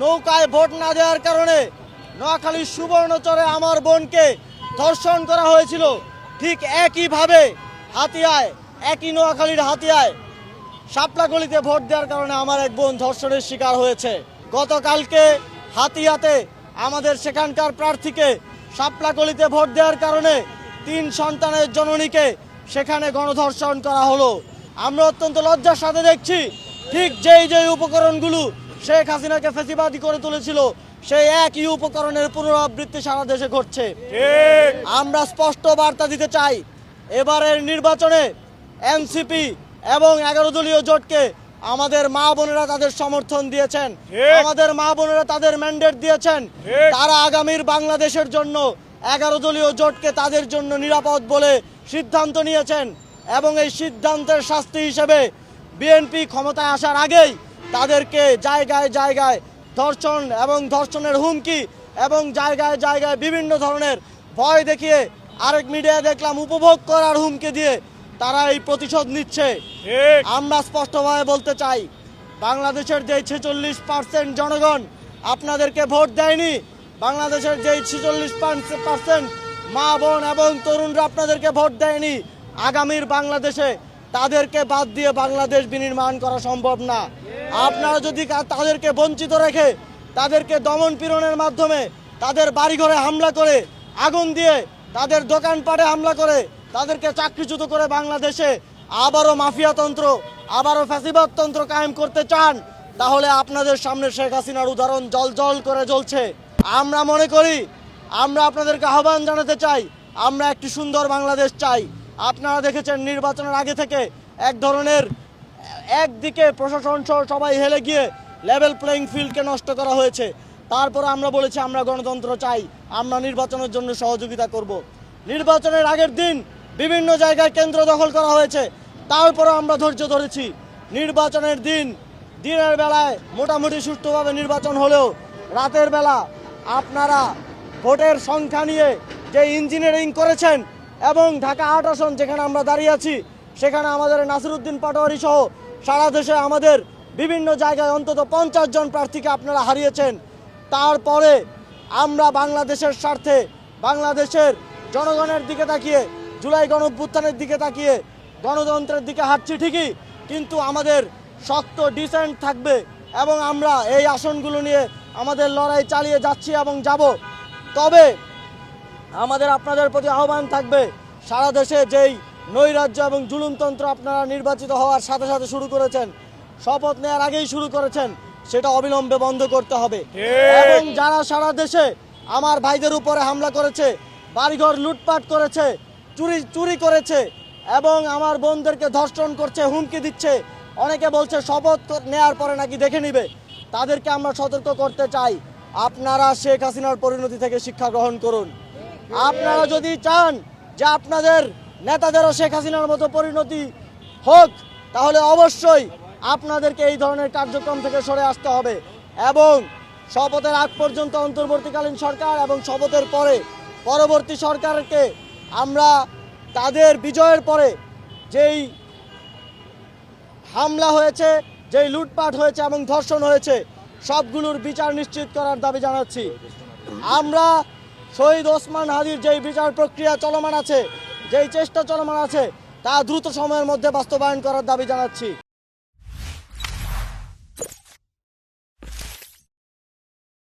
নৌকায় ভোট না দেওয়ার কারণে নোয়াখালীর সুবর্ণচরে আমার বোনকে ধর্ষণ করা হয়েছিল। ঠিক একইভাবে হাতিয়ায়, একই নোয়াখালীর হাতিয়ায় শাপলাগলিতে ভোট দেওয়ার কারণে আমার এক বোন ধর্ষণের শিকার হয়েছে। গতকালকে হাতিয়াতে আমাদের সেখানকার প্রার্থীকে শাপলাগলিতে ভোট দেওয়ার কারণে তিন সন্তানের জননীকে সেখানে গণধর্ষণ করা হলো। আমরা অত্যন্ত লজ্জার সাথে দেখছি, ঠিক যেই যেই উপকরণগুলো শেখ হাসিনাকে ফেসিবাদী করে তুলেছিল। সেই একই উপকরণের পুনরাবৃত্তি সারা দেশে ঘটছে। আমরা স্পষ্ট বার্তা দিতে চাই এবারের নির্বাচনে এনসিপি এবং এগারো দলীয় জোটকে আমাদের মা বোনেরা তাদের সমর্থন দিয়েছেন আমাদের মা বোনেরা তাদের ম্যান্ডেট দিয়েছেন। তারা আগামীর বাংলাদেশের জন্য এগারো দলীয় জোটকে তাদের জন্য নিরাপদ বলে সিদ্ধান্ত নিয়েছেন এবং এই সিদ্ধান্তের শাস্তি হিসেবে বিএনপি ক্ষমতায় আসার আগেই তাদেরকে জায়গায় জায়গায় ধর্ষণ এবং ধর্ষণের হুমকি এবং জায়গায় জায়গায় বিভিন্ন ধরনের ভয় দেখিয়ে আরেক মিডিয়ায় দেখলাম উপভোগ করার হুমকি দিয়ে তারা এই প্রতিশোধ নিচ্ছে। আমরা স্পষ্টভাবে বলতে চাই বাংলাদেশের যে ছেচল্লিশ পার্সেন্ট জনগণ আপনাদেরকে ভোট দেয়নি বাংলাদেশের যে ছেচল্লিশ পার্সেন্ট মা বোন এবং তরুণরা আপনাদেরকে ভোট দেয়নি আগামীর বাংলাদেশে তাদেরকে বাদ দিয়ে বাংলাদেশ বিনির্মাণ করা সম্ভব না। আপনারা যদি তাদেরকে বঞ্চিত রেখে তাদেরকে দমন পীড়নের মাধ্যমে তাদের বাড়িঘরে হামলা করে আগুন দিয়ে তাদের দোকানপাটে হামলা করে তাদেরকে চাকরিচ্যুত করে বাংলাদেশে আবারও মাফিয়াতন্ত্র, আবারও ফ্যাসিবাদতন্ত্র কায়েম করতে চান, তাহলে আপনাদের সামনে শেখ হাসিনার উদাহরণ জল জল করে জ্বলছে। আমরা মনে করি, আমরা আপনাদেরকে আহ্বান জানাতে চাই, আমরা একটি সুন্দর বাংলাদেশ চাই। আপনারা দেখেছেন নির্বাচনের আগে থেকে এক ধরনের একদিকে প্রশাসন সহ সবাই হেলে গিয়ে লেভেল প্লেইং ফিল্ডকে নষ্ট করা হয়েছে। তারপরে আমরা বলেছি, আমরা গণতন্ত্র চাই, আমরা নির্বাচনের জন্য সহযোগিতা করব। নির্বাচনের আগের দিন বিভিন্ন জায়গায় কেন্দ্র দখল করা হয়েছে। তারপরে আমরা ধৈর্য ধরেছি। নির্বাচনের দিন, দিনের বেলায় মোটামুটি সুষ্ঠুভাবে নির্বাচন হলেও রাতের বেলা আপনারা ভোটের সংখ্যা নিয়ে যে ইঞ্জিনিয়ারিং করেছেন এবং ঢাকা আট আসন যেখানে আমরা দাঁড়িয়ে আছি, সেখানে আমাদের নাসিরুদ্দিন পাটোয়ারি সহ সারা দেশে আমাদের বিভিন্ন জায়গায় অন্তত পঞ্চাশ জন প্রার্থীকে আপনারা হারিয়েছেন। তারপরে আমরা বাংলাদেশের স্বার্থে, বাংলাদেশের জনগণের দিকে তাকিয়ে, জুলাই গণঅভ্যুত্থানের দিকে তাকিয়ে গণতন্ত্রের দিকে হাঁটছি ঠিকই, কিন্তু আমাদের শক্ত ডিসেন্ট থাকবে এবং আমরা এই আসনগুলো নিয়ে আমাদের লড়াই চালিয়ে যাচ্ছি এবং যাব। তবে আমাদের আপনাদের প্রতি আহ্বান থাকবে। সারা দেশে যেই নৈরাজ্য এবং জুলুমতন্ত্র আপনারা নির্বাচিত হওয়ার সাথে সাথে শুরু করেছেন শপথ নেওয়ার আগেই শুরু করেছেন সেটা অবিলম্বে বন্ধ করতে হবে। এবং যারা সারা দেশে আমার ভাইদের উপরে হামলা করেছে বাড়িঘর লুটপাট করেছে চুরি চুরি করেছে এবং আমার বোনদেরকে ধর্ষণ করছে হুমকি দিচ্ছে অনেকে বলছে শপথ নেয়ার পরে নাকি দেখে নিবে। তাদেরকে আমরা সতর্ক করতে চাই। আপনারা শেখ হাসিনার পরিণতি থেকে শিক্ষা গ্রহণ করুন। আপনারা যদি চান যে আপনাদের নেতাদেরও শেখ হাসিনার মতো পরিণতি হোক, তাহলে অবশ্যই আপনাদেরকে এই ধরনের কার্যক্রম থেকে সরে আসতে হবে এবং শপথের আগ পর্যন্ত অন্তর্বর্তীকালীন সরকার এবং শপথের পরে পরবর্তী সরকারকে আমরা তাদের বিজয়ের পরে যেই হামলা হয়েছে, যেই লুটপাট হয়েছে এবং ধর্ষণ হয়েছে, সবগুলোর বিচার নিশ্চিত করার দাবি জানাচ্ছি। আমরা শহীদ ওসমান হাদির যেই বিচার প্রক্রিয়া চলমান আছে, যেই চেষ্টা চলমান আছে, তা দ্রুত সময়ের মধ্যে বাস্তবায়ন করার দাবি জানাচ্ছি।